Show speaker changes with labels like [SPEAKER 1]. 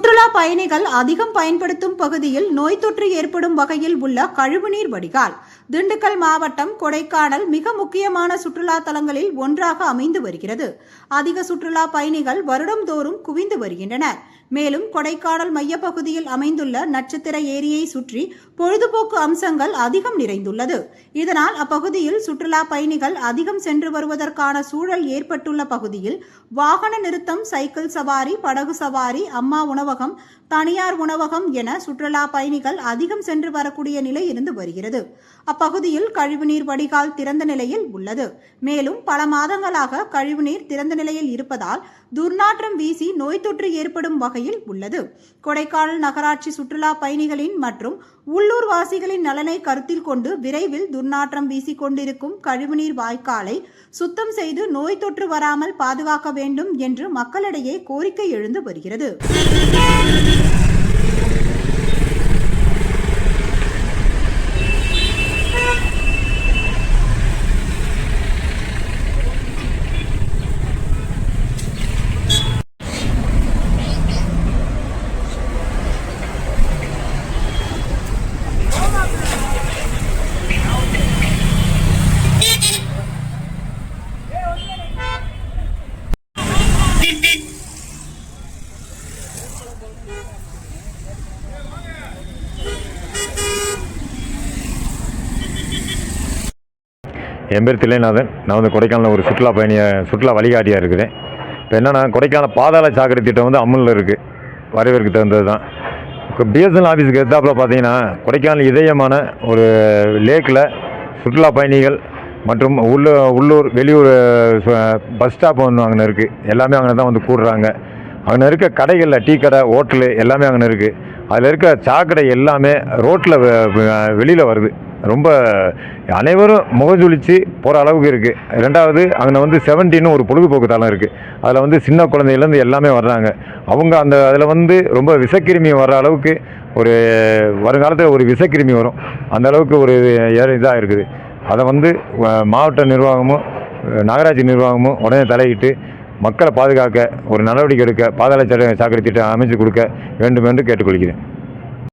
[SPEAKER 1] சுற்றுலா பயணிகள் அதிகம் பயன்படுத்தும் பகுதியில் நோய் தொற்று ஏற்படும் வகையில் உள்ள கழிவுநீர் வடிகால். திண்டுக்கல் மாவட்டம் கொடைக்கானல் மிக முக்கியமான சுற்றுலா தலங்களில் ஒன்றாக அமைந்து வருகிறது. அதிக சுற்றுலா பயணிகள் வருடம்தோறும் குவிந்து வருகின்றனர். மேலும் கொடைக்கானல் மையப்பகுதியில் அமைந்துள்ள நட்சத்திர ஏரியை சுற்றி பொழுதுபோக்கு அம்சங்கள் அதிகம் நிறைந்துள்ளது. இதனால் அப்பகுதியில் சுற்றுலா பயணிகள் அதிகம் சென்று வருவதற்கான சூழல் ஏற்பட்டுள்ள பகுதியில் வாகன நிறுத்தம் சைக்கிள் சவாரி படகு சவாரி அம்மா உணவகம் தனியார் உணவகம் என சுற்றுலா பயணிகள் அதிகம் சென்று வரக்கூடிய நிலை இருந்து வருகிறது. அப்பகுதியில் கழிவுநீர் வடிகால் திறந்த நிலையில் உள்ளது. மேலும் பல மாதங்களாக கழிவுநீர் திறந்த நிலையில் இருப்பதால் துர்நாற்றம் வீசி நோய் தொற்று ஏற்படும் வகையில் உள்ளது. கொடைக்கானல் நகராட்சி சுற்றுலா பயணிகளின் மற்றும் உள்ளூர் வாசிகளின் நலனை கருத்தில் கொண்டு விரைவில் துர்நாற்றம் வீசிக் கொண்டிருக்கும் கழிவுநீர் வாய்க்காலை சுத்தம் செய்து நோய் தொற்று வராமல் பாதுகாக்க வேண்டும் என்று மக்களிடையே கோரிக்கை எழுந்து வருகிறது.
[SPEAKER 2] என் பேர் தில்லைநாதன். நான் வந்து கொடைக்கானல் ஒரு சுற்றுலா பயணிய சுற்றுலா வழிகாட்டியாக இருக்கிறேன் இப்போ என்னென்னா கொடைக்கானல் பாதாள சாக்கடை திட்டம் வந்து அமலில் இருக்குது வரவேற்கு தகுந்தது தான் இப்போ பிஎஸ்என்எல் ஆஃபீஸுக்கு எத்தாப்பில் பார்த்தீங்கன்னா கொடைக்கானல் இதயமான ஒரு லேக்கில் சுற்றுலா பயணிகள் மற்றும் உள்ள உள்ளூர் வெளியூர் பஸ் ஸ்டாப் வந்து அங்கே இருக்குது எல்லாமே அங்கே தான் வந்து கூடுறாங்க. அங்கே இருக்க கடைகளில் டீ கடை ஹோட்டலு எல்லாமே அங்கே இருக்குது அதில் இருக்க சாக்கடை எல்லாமே ரோட்டில் வெளியில் வருது. ரொம்ப அனைவரும் முகஞ்சுளிச்சு போகிற அளவுக்கு இருக்குது ரெண்டாவது அங்கே வந்து செவன்டின்னு ஒரு பொழுதுபோக்கு தளம் இருக்குது அதில் வந்து சின்ன குழந்தையிலேருந்து எல்லாமே வர்றாங்க. அவங்க அந்த அதில் வந்து ரொம்ப விஷக்கிருமி வர்ற அளவுக்கு ஒரு வருங்காலத்தில் ஒரு விஷக்கிருமி வரும். அந்த அளவுக்கு ஒரு இதாக இருக்குது. அதை வந்து மாவட்ட நிர்வாகமும் நகராட்சி நிர்வாகமும் உடனே தலையிட்டு மக்களை பாதுகாக்க ஒரு நடவடிக்கை எடுக்க பாதாள சாக்கடை திட்டம் அமைச்சு கொடுக்க வேண்டும் என்று கேட்டுக்கொள்கிறேன்.